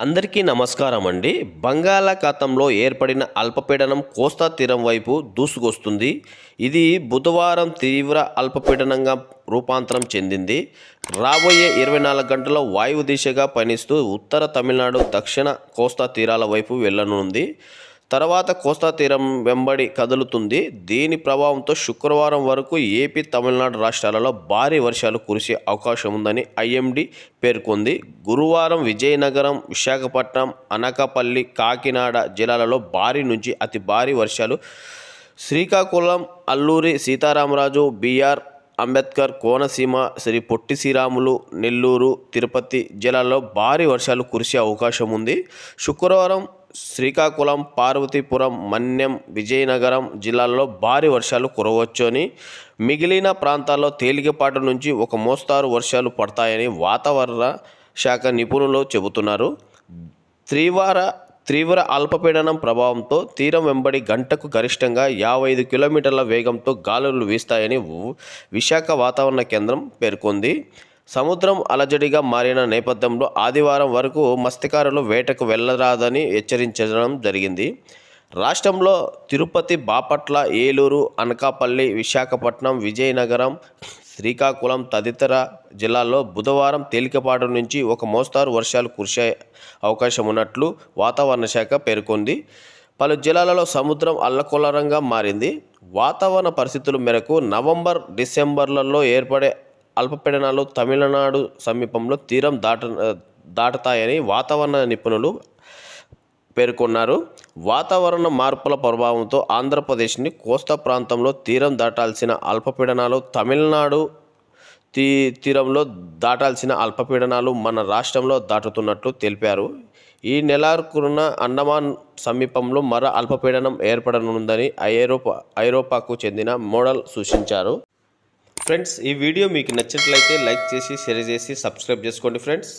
అందరికీ నమస్కారం అండి బంగాళాఖాతంలో ఏర్పడిన అల్పపీడనం కోస్తా తీరం వైపు దూసుకొస్తుంది. ఇది బుధవారం తీవ్ర అల్పపీడనంగా రూపాంతరం చెందింది. రాబోయే ఇరవై నాలుగు గంటల వాయువు దిశగా పయనిస్తూ ఉత్తర తమిళనాడు దక్షిణ కోస్తా తీరాల వైపు వెళ్ళనుంది. తర్వాత కోస్తా తీరం వెంబడి కదులుతుంది. దీని ప్రభావంతో శుక్రవారం వరకు ఏపీ తమిళనాడు రాష్ట్రాలలో భారీ వర్షాలు కురిసే అవకాశం ఉందని ఐఎండీ పేర్కొంది. గురువారం విజయనగరం విశాఖపట్నం అనకాపల్లి కాకినాడ జిల్లాలలో భారీ నుంచి అతి భారీ వర్షాలు శ్రీకాకుళం అల్లూరి సీతారామరాజు బీఆర్ అంబేద్కర్ కోనసీమ శ్రీ పొట్టి శ్రీరాములు నెల్లూరు తిరుపతి జిల్లాలో భారీ వర్షాలు కురిసే అవకాశం ఉంది. శుక్రవారం శ్రీకాకుళం పార్వతీపురం మన్యం విజయనగరం జిల్లాల్లో భారీ వర్షాలు కురవచ్చు అని మిగిలిన ప్రాంతాల్లో తేలికపాటి నుంచి ఒక మోస్తారు వర్షాలు పడతాయని వాతావరణ శాఖ నిపుణులు చెబుతున్నారు. త్రివార తీవ్ర అల్పపీడనం ప్రభావంతో తీరం వెంబడి గంటకు గరిష్టంగా యాభై ఐదు కిలోమీటర్ల వేగంతో గాలులు వీస్తాయని విశాఖ వాతావరణ కేంద్రం పేర్కొంది. సముద్రం అలజడిగా మారిన నేపథ్యంలో ఆదివారం వరకు మత్స్యకారులు వేటకు వెళ్ళరాదని హెచ్చరించడం జరిగింది. రాష్ట్రంలో తిరుపతి బాపట్ల ఏలూరు అనకాపల్లి విశాఖపట్నం విజయనగరం శ్రీకాకుళం తదితర జిల్లాల్లో బుధవారం తేలికపాటి నుంచి ఒక మోస్తారు వర్షాలు కురిసే అవకాశం ఉన్నట్లు వాతావరణ శాఖ పేర్కొంది. పలు జిల్లాలలో సముద్రం అల్లకొల్లరంగా మారింది. వాతావరణ పరిస్థితుల మేరకు నవంబర్ డిసెంబర్లలో ఏర్పడే అల్పపీడనాలు తమిళనాడు సమీపంలో తీరం దాట దాటుతాయని వాతావరణ నిపుణులు పేర్కొన్నారు. వాతావరణ మార్పుల ప్రభావంతో ఆంధ్రప్రదేశ్ని కోస్తా ప్రాంతంలో తీరం దాటాల్సిన అల్పపీడనాలు తమిళనాడు తీ తీరంలో దాటాల్సిన అల్పపీడనాలు మన రాష్ట్రంలో దాటుతున్నట్లు తెలిపారు. ఈ నెలాఖరున అండమాన్ సమీపంలో మరో అల్పపీడనం ఏర్పడనుందని ఐరోపా ఐరోపాకు చెందిన మోడల్ సూచించారు. ఫ్రెండ్స్ ఈ వీడియో మీకు నచ్చినట్లయితే లైక్ చేసి షేర్ చేసి సబ్స్క్రైబ్ చేసుకోండి ఫ్రెండ్స్.